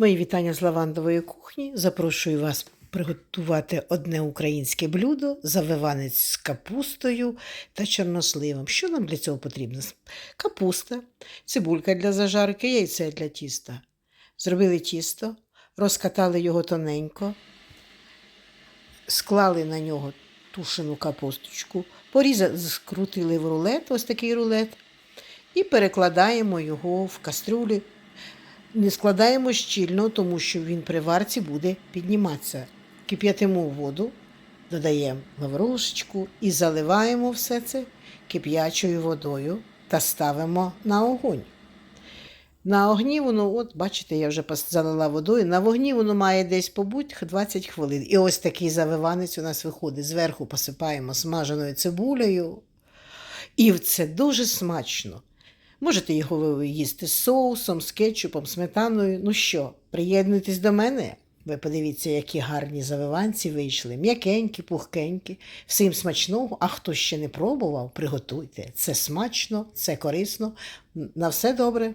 Мої вітання з лавандової кухні. Запрошую вас приготувати одне українське блюдо завиванець з капустою та чорносливом. Що нам для цього потрібно? Капуста, цибулька для зажарки, яйце для тіста. Зробили тісто, розкатали його тоненько, склали на нього тушену капусточку, порізали, скрутили в рулет, ось такий рулет, і перекладаємо його в кастрюлі не складаємо щільно, тому що він при варці буде підніматися. Кип'ятимо воду, додаємо лаврушечку і заливаємо все це кип'ячою водою та ставимо на огонь. На огні воно, от бачите, я вже залила водою. На вогні воно має десь побуть 20 хвилин. І ось такий завиванець у нас виходить. Зверху посипаємо смаженою цибулею. І це дуже смачно. Можете його їсти з соусом, з кетчупом, сметаною. Ну що, приєднуйтесь до мене. Ви подивіться, які гарні завиванці вийшли. М'якенькі, пухкенькі. Всім смачного. А хто ще не пробував, приготуйте. Це смачно, це корисно. На все добре.